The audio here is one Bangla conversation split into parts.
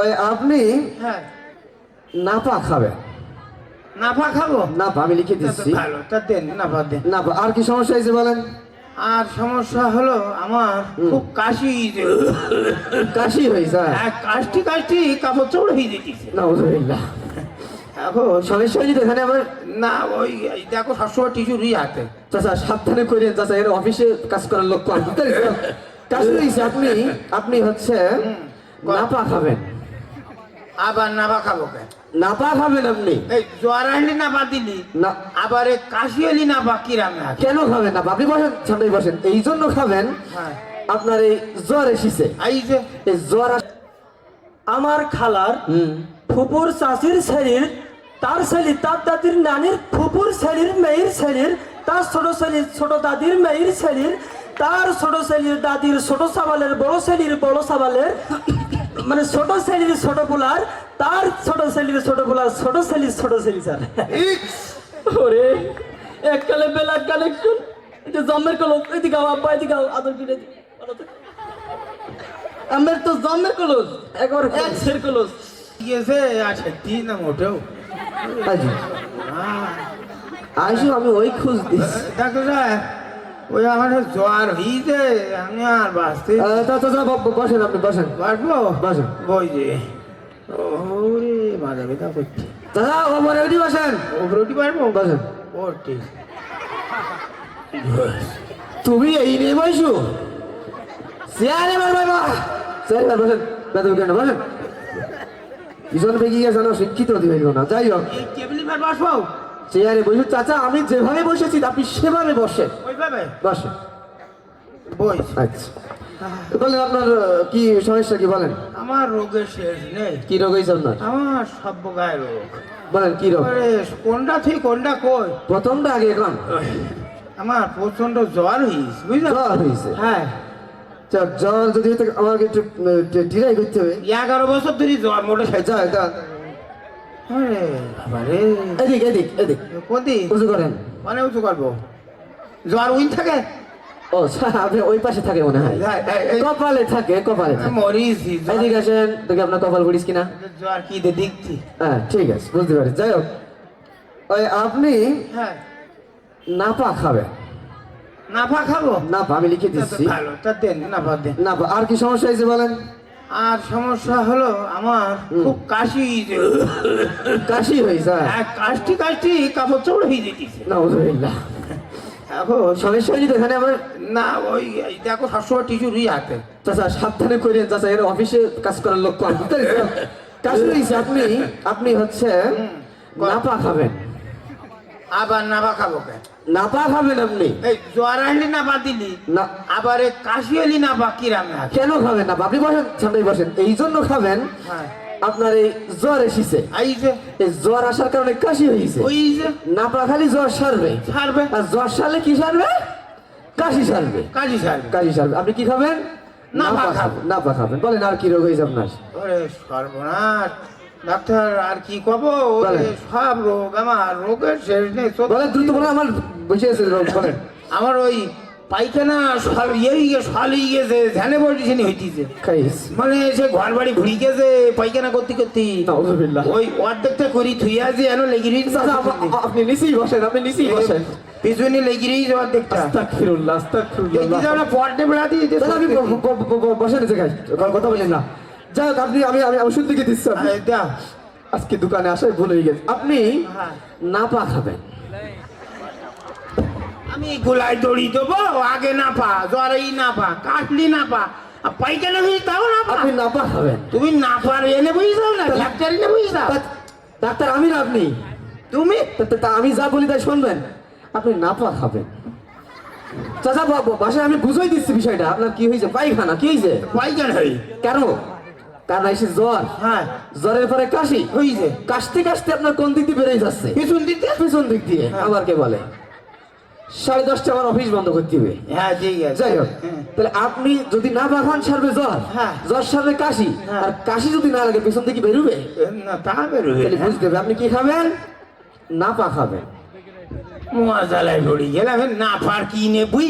ওই আপনি হ্যাঁ। নাপা খাবেন। নাফা খাব? নাপা আমি লিখে দিচ্ছি। ভালো তা দেন নাফা দেন। নাপা আর কি সমস্যা হয়েছে বলেন? আর সমস্যা হলো আমার খুব কাশি। কাশি হয়েছে হ্যাঁ। কাশটি কাশটি কাপড় চোপড় হয়ে যেতেছে। নাউজুবিল্লাহ। এখন সমস্যা হয়েছে তো এখানে আমার না ওই দেখো সবসময় টিস্যু রুই হাতে চাচা সাবধানে করেন চাচা এর অফিসে কাজ করার লোক কম। কাশি আপনি আপনি হচ্ছে নাপা খাবেন। আবার নাফা খাব কে নাপা খাবেন আপনি? এই জ্বর আসলি নাফা দিলি না। আবার এই কাশি এলি নাফা কিরাম না কেন খাবেন না আপনি বসেন সামনে বসেন। এই জন্য খাবেন হ্যাঁ। আপনার এই জ্বর এসেছে। এই যে। এই জ্বর আমার খালার ফুপুর চাষির ছেলির তার ছেলি তার দাদির নানির ফুপুর ছেলির মেয়ের ছেলির তার ছোট ছেলির ছোট দাদির মেয়ের ছেলির তার ছোট ছেলির দাদির ছোট সাবালের বড় ছেলির বড় সাবালের মানে ছোট ছেলির ছোট পোলার তার ছোট ছেলির ছোট পোলার ছোট ছেলির ছোট ছেলি স্যার। ওরে এককালে বেলা কালেকশন যে জন্মের কলো এদিকে আব্বা এদিকে আদর কিনে আমার তো জন্মের কলস একবার এক সের কলস। গেছে আছে তিন না মোটেও। আজি হ্যাঁ। আইসো আমি ওই খুঁজ দিচ্ছি। ডাক্তার ওই আমার জ্বর হয়েছে আমি আর বাঁচতে বসেন আপনি বসেন। পারব বসেন। বই যে ওরে মাথা ব্যথা করছে। চাচা ওপরে উঠি বসেন। ওপরে উঠি পারব বসেন। ও ঠিক তুমি এই নিয়ে বসু। চেয়ারে বার ভাই বা চেয়ারে বসেন বেতন কেন বসেন। পিছন বেগিয়ে গেছে না শিক্ষিত দিবে না। যাই হোক। ফের বসবো? চেয়ারে বসু চাচা আমি যেভাবে বসেছি আপনি সেভাবে ওইভাবে? বসেন। বই। আচ্ছা। বলেন আপনার কি সমস্যা কি বলেন? আমার রোগের শেষ নেই। কি রোগ হয়েছে আপনার? আমার সব গায়ে রোগ। বলেন কি রোগ? কোনটা থেকে কোনটা কই? প্রথমটা আগে এখন? আমার প্রচণ্ড জ্বর হয়েছে জ্বর হয়েছে হ্যাঁ। আচ্ছা, জ্বর যদি আমাকে একটু ডিরাই করতে হবে এগারো বছর ধরে জ্বর মোটে এই যা যা আরে বাবারে এদিক এদিক এদিক। কোন উঁচু করেন। মানে উঁচু করব। জ্বর উইন থাকে? ও আপনি ওই পাশে থাকে মনে হয়। এই- এই- কপালে থাকে কপালে মরিছি এদিকে আসেন দেখি আপনার কপাল করিস কিনা। জ্বর কি দে দেখছি। হ্যাঁ ঠিক আছে বুঝতে পারি যাই হোক ওই আপনি হ্যাঁ। নাপা খাবেন। নাফা খাব? নাপা আমি লিখে দিচ্ছি। ভালো তা দেন নাফা দেন। নাপা আর কি সমস্যা হয়েছে বলেন? আর সমস্যা হলো আমার খুব কাশি। কাশি হয়েছে? এক কাশটি কাশটি কাপড় চোপড় হয়ে যেতেছে। নাউজুবিল্লাহ। এখন সমস্যা এখানে আমার না ওই দেখো সবসময় রুই হাতে চাচা সাবধানে করেন চাচা এর অফিসে কাজ করার লোক কম। বুঝতে পেরেছেন? কাশি হয়েছে আপনি আপনি হচ্ছে নাপা খাবেন। আবার নাফা খাব কে নাপা খাবেন আপনি? এই জ্বর আসলি নাফা দিলি না। আবার এই কাশি এলি নাফা কিরাম না কেন খাবেন না আপনি বসেন সামনে বসেন। এই জন্য খাবেন হ্যাঁ। আপনার এই জ্বর এসেছে। এই যে। এই জ্বর আসার কারণে কাশি হয়েছে ওই যে। নাপা খালি জ্বর সারবে। ছাড়বে আর জ্বর সারলে কি সারবে? কাশি সারবে। কাশি ছাড়বে কাশি সারবে। আপনি কি খাবেন? নাপা খাব। খাবেন। নাপা খাবেন। বলেন আর কি রোগ হয়েছে আপনার? সর্বনাশ। ডাক্তার আর কি কব? সব রোগ আমার রোগের শেষ নেই। বলেন দ্রুত বলেন আমার বসে আছে রোগ বলেন। আমার ওই পায়খানা সল ইয়ে গিয়ে গেছে ধ্যানে বলছি হইতেছে। মানে সে ঘর বাড়ি ঘুরি গেছে পায়খানা করতে করতে। ওই অর্ধেকটা করি থুইয়া যে এনো লেগে রয়েছে আপনি নিচেই বসেন আপনি নিচেই বসেন। পিছনে লেগে রয়েছে অর্ধেকটা। আস্তাগফিরুল্লাহ আস্তাগফিরুল্লাহ। পর্দে বেড়াতে দাদা আপনি ব- ব- ব- ব- বসেন এসে খাই। কথা বলেন না। যাই হোক আপনি আমি আমি ওষুধ দিকে দিচ্ছি। আজকে দোকানে আসাই ভুল হয়ে গেছে। আপনি হ্যাঁ। নাপা খাবেন। আমি গোলায় দড়ি দেবো আগে না পা জ্বরেই না পা কাটলি হয়ে তাও আপনি নাপা খাবেন। তুমি এনে না ডাক্তার এনে ডাক্তার আমি না আপনি তুমি? তা- আমি যা বলি তাই শুনবেন। আপনি নাপা খাবেন। চাচা বাসায় আমি বুঝাই দিচ্ছি বিষয়টা। আপনার কি হয়েছে? পায়খানা কি হয়েছে? পায়খানা কেন? জ্বর। হ্যাঁ। জ্বরের পরে কাশি? হইছে কাশতে কাশতে আপনার কোন দিক দিয়ে বেড়ে যাচ্ছে? পিছন দিতে পিছন দিক দিয়ে আবার কে বলে? সাড়ে দশটা আমার অফিস বন্ধ করতে হবে। হ্যাঁ ঠিক আছে। যাই হোক হ্যাঁ। তাহলে আপনি যদি না বাগান সারবে জ্বর। হ্যাঁ। জ্বর সারবে কাশি। হ্যাঁ। আর কাশি যদি না লাগে পিছন থেকে বেরোবে? না তা বেরোবে তাহলে বুঝতে হবে আপনি কি খাবেন? নাপা খাবেন। মজালায় পড়ি গেলাম। না পার কিনে বুঝ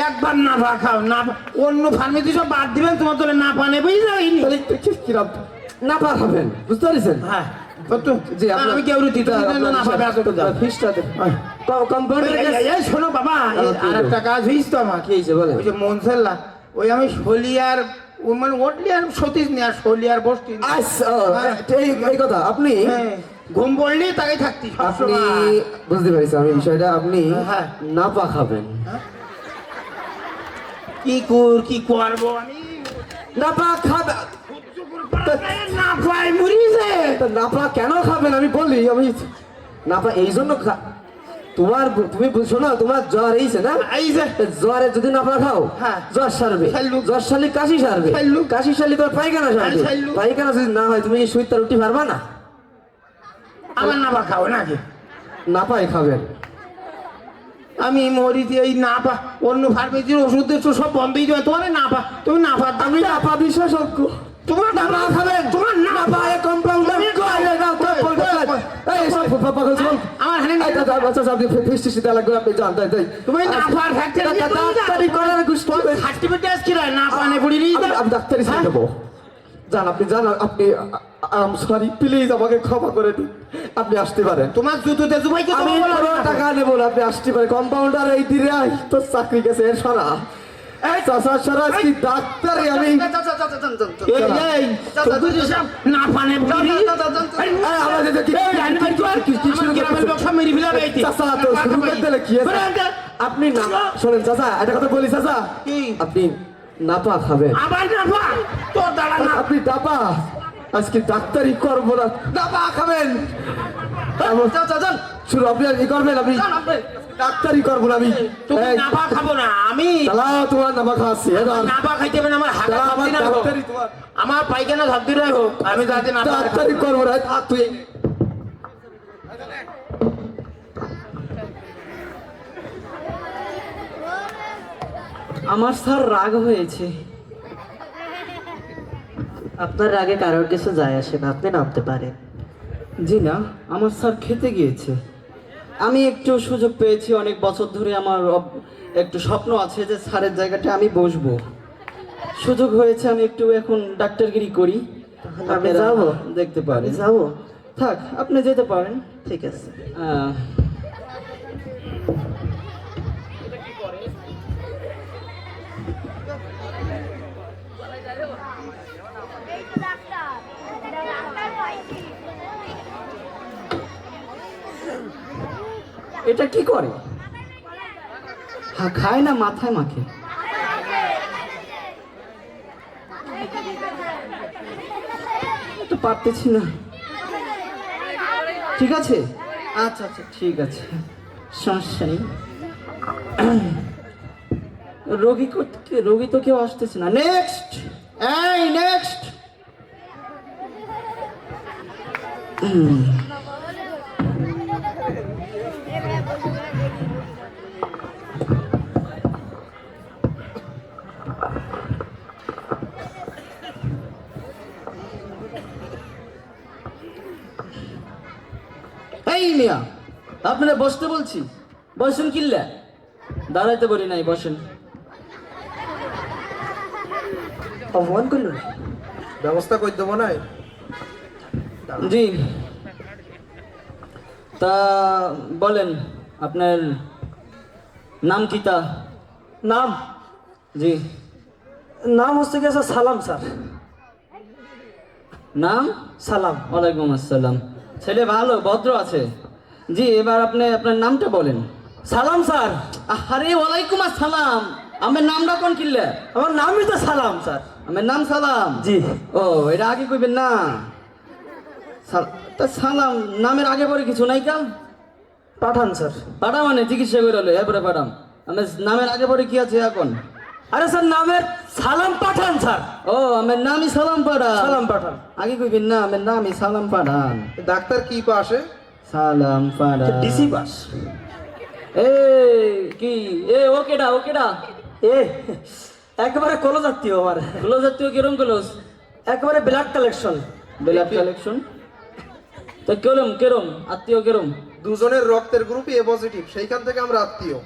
একবার না পা খাও না অন্য ফার্মেসি সব বাদ দিবেন তোমার তোলে না পা নেবেই যাইনি তাহলে কি- কি- কিরাম? না পা খাবেন বুঝতে পারছেন? হ্যাঁ। আমি কেউ না শোনো বাবা এই আচ্ছা, আর একটা কাজ হইস তো আমার কি হয়েছে ওই যে মনসেল্লা ওই আমি শলিয়ার মানে ওটলি আর সতীশ নি আর শলিয়ার বসতি নি। এই- এই কথা আপনি হ্যাঁ, ঘুম পড়লি তাকে থাকতি আপনি বুঝতে পারছি আমি বিষয়টা আপনি হ্যাঁ। না পা খাবেন কি কর কি করব আমি? না পা না না কেন খাবেন? আমি বলি আমি না পা এই জন্য খা তোমার তুমি বুঝছ না তোমার জ্বর এইছে না? এই যে জ্বরে যদি না পা খাও হ্যাঁ। জ্বর সারবে। জ্বর কাশি সারবে। কাশি তোমার পায়খানা সারবে। পায়খানা যদি না হয় তুমি কি সুইতা রুটি পারবা না? আমার না পা খাও নাকি? না পাই খাবেন। আমি মরিতে এই না পা অন্য ফার্মেসির ওষুধ দিচ্ছ সব বন্ধই দেবে তোমার না পা তুমি না পা আমি না পা বিশেষজ্ঞ তোমার না পা খাবেন। তোমার না না পা না সব কথা বল আমার হানি এই দাদা আচ্ছা আপনি ফিস্টি সিধা লাগবে আপনি জান তাই তাই। তুমি না পা ফ্যাক্টরি ডাক্তারি করার গুষ্টি কি রে না পানে পড়ি রি আমি আমি ডাক্তারি সাইড দেবো জান আপনি জান আপনি আম সরি প্লিজ আমাকে ক্ষমা করে দিন আপনি আসতে পারেন তোমার জুতোতে আমি কোনো টাকা নেব না আপনি আসতে পারেন কম্পাউন্ডার এই তোর চাকরি গেছে সরা? আপনি না শোনেন চাচা একটা কথা বলি চাচা আপনি নাপা খাবেন আবার তোর দাঁড়া আপনি ডাপা আজকে ডাক্তারি করব না। ডাপা খাবেন। শুরু আপনি আর করবেন আপনি? ডাক্তারি করব না আমি। খাব না তোমার খাওয়াচ্ছি খাইতে হবে আমার হোক। ডাক্তারি আমার পায়খানা ধরতে হোক আমি যাতে। ডাক্তারি করব না থাক তুই আমার স্যার রাগ হয়েছে। আপনার আগে কারোর কিছু যায় আসে না আপনি নামতে পারেন। জি না আমার স্যার খেতে গিয়েছে। আমি একটু সুযোগ পেয়েছি অনেক বছর ধরে আমার একটু স্বপ্ন আছে যে স্যারের জায়গাটা আমি বসবো। সুযোগ হয়েছে আমি একটু এখন ডাক্তারগিরি করি। আমি যাব? দেখতে আমি যাব। থাক আপনি যেতে পারেন। ঠিক আছে। এটা কি করে? হ্যাঁ খায় না, মাথায় মাখে। তো পারতেছি না। ঠিক আছে? আচ্ছা আচ্ছা ঠিক আছে। সমস্যা নেই। রোগী রোগী তো কেউ আসতেছে না। নেক্সট এই নেক্সট বসতে বলছি। বসেন কিল্লা। দাঁড়াইতে বলি নাই বসেন। অপমান করল? ব্যবস্থা করে দেবো না জি। তা বলেন আপনার নাম কি তা? নাম? জি। নাম হচ্ছে গেছে সালাম স্যার। নাম? সালাম। ওয়ালাইকুম আসসালাম। ছেলে ভালো ভদ্র আছে? জি এবার আপনি আপনার নামটা বলেন। সালাম স্যার। আরে ওয়ালাইকুম আসসালাম। আমার নামটা কোন কিল্লা? আমার নামই তো সালাম স্যার। আমার নাম সালাম? জি। ও এটা আগে কইবেন না। তা সালাম নামের আগে পরে কিছু নাই কাল? পাঠান স্যার। পাঠা মানে চিকিৎসা করে হলো এরপরে পাঠাম আমার নামের আগে পরে কি আছে এখন? আরে স্যার নামের সালাম পাঠান স্যার। ও আমার নামই সালাম পাঠান। সালাম পাঠান। আগে কইবেন না আমার নামই সালাম পাঠান। ডাক্তার কি পাশে? সালাম পাঠা ডিসি পাস এ কি এ ওকেডা ওকেডা এ একেবারে কলো জাতীয় আমার ক্লোজ জাতীয় কিরম ক্লোজ একেবারে ব্লাড কালেকশন ব্লাড কালেকশন তো কেরম কেরম আত্মীয় কেরম দুজনের রক্তের গ্রুপ এ পজিটিভ সেইখান থেকে আমরা আত্মীয়।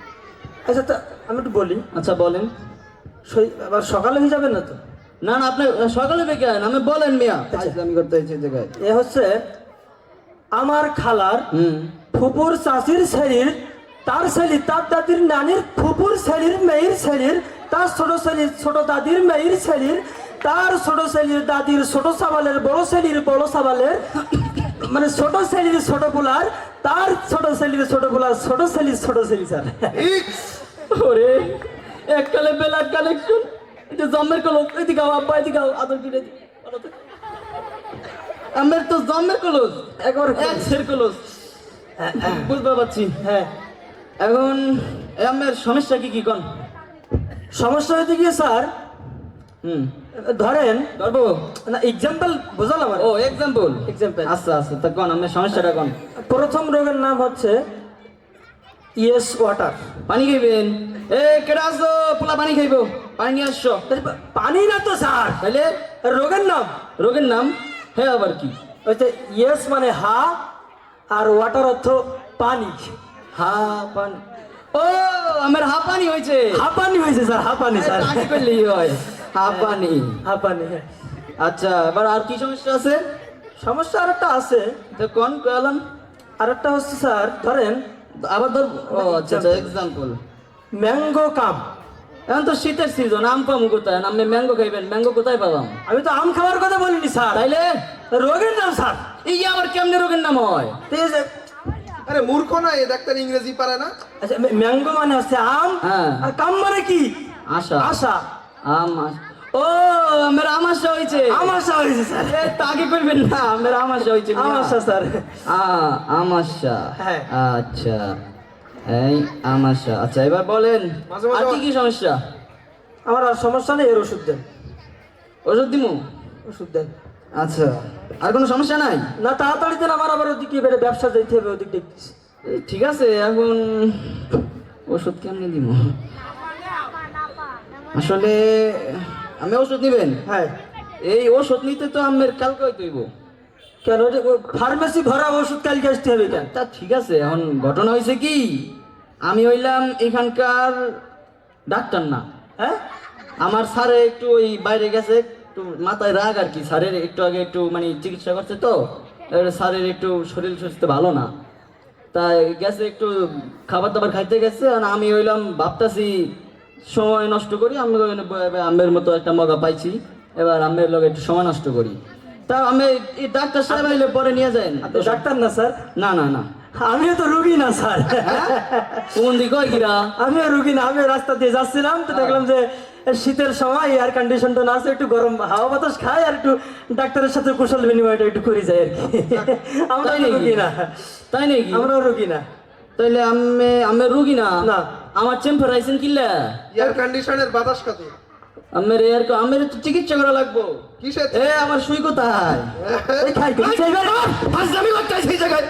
আচ্ছা তা আমি একটু বলি। আচ্ছা বলেন। সই- আবার সকালে হয়ে যাবেন না তো? না না আপনি সকালে বেকেন আমি বলেন মিয়া। আচ্ছা। আমি করতে জায়গায়। এ হচ্ছে আমার খালার ফুপুর চাষির ছেলির তার ছেলি তার দাদির নানির ফুপুর ছেলির মেয়ের ছেলির তার ছোট ছেলির ছোট দাদির মেয়ের ছেলির তার ছোট ছেলির দাদির ছোট সাবালের বড় ছেলির বড় সাবালের মানে ছোট ছেলির ছোট পোলার তার ছোট ছেলির ছোট পোলার ছোট ছেলির ছোট ছেলি স্যার ওরে এককালে বেলার কালেকশন এটা জম্মের কলস এদিকে আব্বা এদিকে আদর কিনে। আমের তো জম্মের কলস। একবার এক সের কলস। বুঝতে পারছি। হ্যাঁ। এখন আমের সমস্যা কি কি কোন? সমস্যা হয়েছে গিয়ে স্যার হুম। ধরেন ধরবো। না এক্সাম্পল বোঝালাম ও এক্সাম্পল Example. আচ্ছা আচ্ছা তা কোন আমের সমস্যাটা কোন? প্রথম রোগের নাম হচ্ছে ইয়েস ওয়াটার। পানি খাইবেন? এ কেডা আসো পোলা পানি খাইবো। পানি নিয়ে আসছো। পানি না তো স্যার। তাইলে? রোগের নাম। রোগের নাম? হ্যাঁ আবার কি? হচ্ছে ইয়েস মানে হা আর ওয়াটার অর্থ পানি। হা পানি। ও আমার হা পানি হয়েছে। হা পানি হয়েছে স্যার হা পানি স্যার। করলেই হয়। হা পানি। হা পানি হ্যাঁ। আচ্ছা এবার আর কি সমস্যা আছে? সমস্যা আর একটা আছে। তো কোন কয়ালাম আর একটা হচ্ছে স্যার ধরেন আবার ধর ও আচ্ছা আচ্ছা এক্সাম্পল ম্যাঙ্গো কাম এখন তো শীতের সিজন আম পামু কোথায়? আপনি ম্যাঙ্গো খাইবেন ম্যাঙ্গো কোথায় পাবাম আমি তো আম খাওয়ার কথা বলিনি স্যার। তাইলে? রোগের নাম স্যার। এই আমার কেমনে রোগের নাম হয়? ঠিক আছে আরে মূর্খ না এ ডাক্তার ইংরেজি পারে না? আচ্ছা ম্যাঙ্গো মানে হচ্ছে আম হ্যাঁ। আর কাম মানে কি? আশা। আশা। আম আশ- ও আমার আমাশা হয়েছে। আমাশা হয়েছে স্যার। এ, তা করবেন না আমার আমাশা হয়েছে। আমাশা স্যার। আমাশা হ্যাঁ। আচ্ছা। এই আমাশা আচ্ছা এবার বলেন আর কি কি সমস্যা? আমার আর সমস্যা নেই এর ওষুধ দেন। ওষুধ দিমু? ওষুধ দেন। আচ্ছা আর কোনো সমস্যা নাই? না তাড়াতাড়ি দেন আমার আবার ওদিকে এবারে ব্যবসা যেতে হবে ওদিক দেখতেছি ঠিক আছে এখন ওষুধ কেমনে দিব আসলে আমি ওষুধ নিবেন? হ্যাঁ। এই ওষুধ নিতে তো আমের কালকে হইব। কেন ফার্মেসি ভরা ওষুধ কালকে আসতে হবে কেন? তা ঠিক আছে এখন ঘটনা হয়েছে কি? আমি হইলাম এখানকার ডাক্তার না হ্যাঁ? আমার স্যারে একটু ওই বাইরে গেছে একটু মাথায় রাগ আর কি স্যারের একটু আগে একটু মানে চিকিৎসা করছে তো স্যারের একটু শরীর সুস্থ ভালো না। তাই গেছে একটু খাবার দাবার খাইতে গেছে আর আমি হইলাম ভাবতাছি সময় নষ্ট করি আমি আমের মতো একটা মগা পাইছি এবার আমের লগে একটু সময় নষ্ট করি। তা আমি এই ডাক্তার সাহেব আইলে পরে নিয়ে আপনি ডাক্তার না স্যার না না না। আমিও তো রুগী না স্যার কোন দিক হয় কিরা আমিও রুগী না আমি রাস্তা দিয়ে যাচ্ছিলাম তো দেখলাম যে শীতের সময় এয়ার কন্ডিশনটা না আছে একটু গরম হাওয়া বাতাস খাই আর একটু ডাক্তারের সাথে কুশল বিনিময়টা একটু করে যাই আর কি আমরা তাই রুগী না তাই নাকি আমরাও রুগী না তাইলে আমি আমি রুগী না না। আমার চেম্বার আইছেন কিল্লা এয়ার কন্ডিশনের বাতাস কত আমের এর আমের তো চিকিৎসা করা লাগবো কিসের এ আমার সুই কোথায় এই খাই করতে সেই জায়গায়